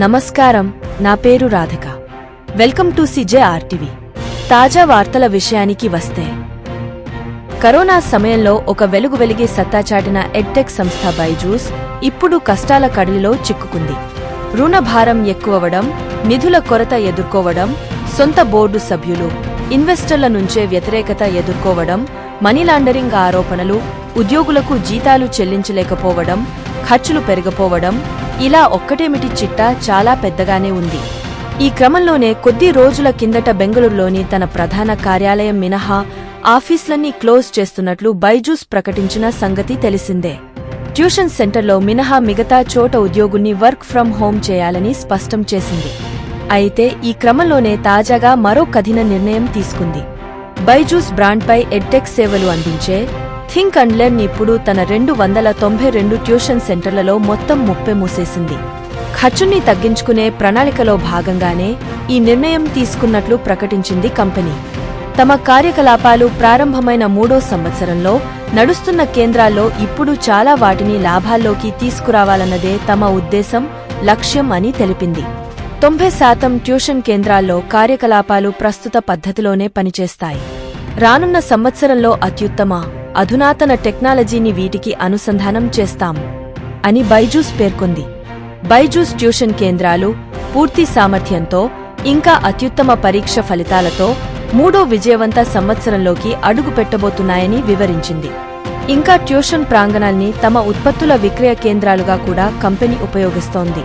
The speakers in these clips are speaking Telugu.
నమస్కారం నా పేరు Radhika. Welcome to CJ RTV. తాజా వార్తల విషయానికి వస్తే కరోనా సమయంలో ఒక వెలుగు వెలిగే సత్తా చాటిన ఎడ్టెక్ సంస్థ బైజూస్ ఇప్పుడు కష్టాల కడలిలో చిక్కుకుంది. రుణభారం ఎక్కువవడం నిధుల కొరత ఎదుర్కోవడం సొంత బోర్డు సభ్యులు ఇన్వెస్టర్ల నుంచే వ్యతిరేకత ఎదుర్కోవడం మనీ లాండరింగ్ ఆరోపణలు ఉద్యోగులకు జీతాలు చెల్లించలేకపోవడం ఖర్చులు పెరిగిపోవడం ఇలా ఒక్కటేమిటి చిట్టా చాలా పెద్దగానే ఉంది. ఈ క్రమంలోనే కొద్ది రోజుల కిందట బెంగళూరులోని తన ప్రధాన కార్యాలయం మినహా ఆఫీసులన్నీ క్లోజ్ చేస్తున్నట్లు బైజూస్ ప్రకటించిన సంగతి తెలిసిందే. ట్యూషన్ సెంటర్లో మినహా మిగతా చోట ఉద్యోగుణ్ణి వర్క్ ఫ్రం హోం చేయాలని స్పష్టం చేసింది. అయితే ఈ క్రమంలోనే తాజాగా మరో కఠిన నిర్ణయం తీసుకుంది. బైజూస్ బ్రాండ్పై ఎడ్టెక్ సేవలు అందించే థింక్ అండ్ లెర్న్ ఇప్పుడు తన రెండు వందల తొంభై రెండు ట్యూషన్ సెంటర్లలో మొత్తం ముప్పై మూసేసింది. ఖర్చుని తగ్గించుకునే ప్రణాళికలో భాగంగానే ఈ నిర్ణయం తీసుకున్నట్లు ప్రకటించింది కంపెనీ. తమ కార్యకలాపాలు ప్రారంభమైన మూడో సంవత్సరంలో నడుస్తున్న కేంద్రాల్లో ఇప్పుడు చాలా వాటిని లాభాల్లోకి తీసుకురావాలన్నదే తమ ఉద్దేశం లక్ష్యం అని తెలిపింది. తొంభై శాతం ట్యూషన్ కేంద్రాల్లో కార్యకలాపాలు ప్రస్తుత పద్ధతిలోనే పనిచేస్తాయి. రానున్న సంవత్సరంలో అత్యుత్తమ అధునాతన టెక్నాలజీని వీటికి అనుసంధానం చేస్తాం అని బైజూస్ పేర్కొంది. బైజూస్ ట్యూషన్ కేంద్రాలు పూర్తి సామర్థ్యంతో ఇంకా అత్యుత్తమ పరీక్ష ఫలితాలతో మూడో విజయవంత సంవత్సరంలోకి అడుగుపెట్టబోతున్నాయని వివరించింది. ఇంకా ట్యూషన్ ప్రాంగణాల్ని తమ ఉత్పత్తుల విక్రయ కేంద్రాలుగా కూడా కంపెనీ ఉపయోగిస్తోంది.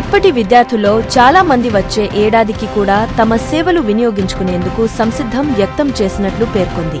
ఇప్పటి విద్యార్థుల్లో చాలా మంది వచ్చే ఏడాదికి కూడా తమ సేవలు వినియోగించుకునేందుకు సంసిద్ధం వ్యక్తం చేసినట్లు పేర్కొంది.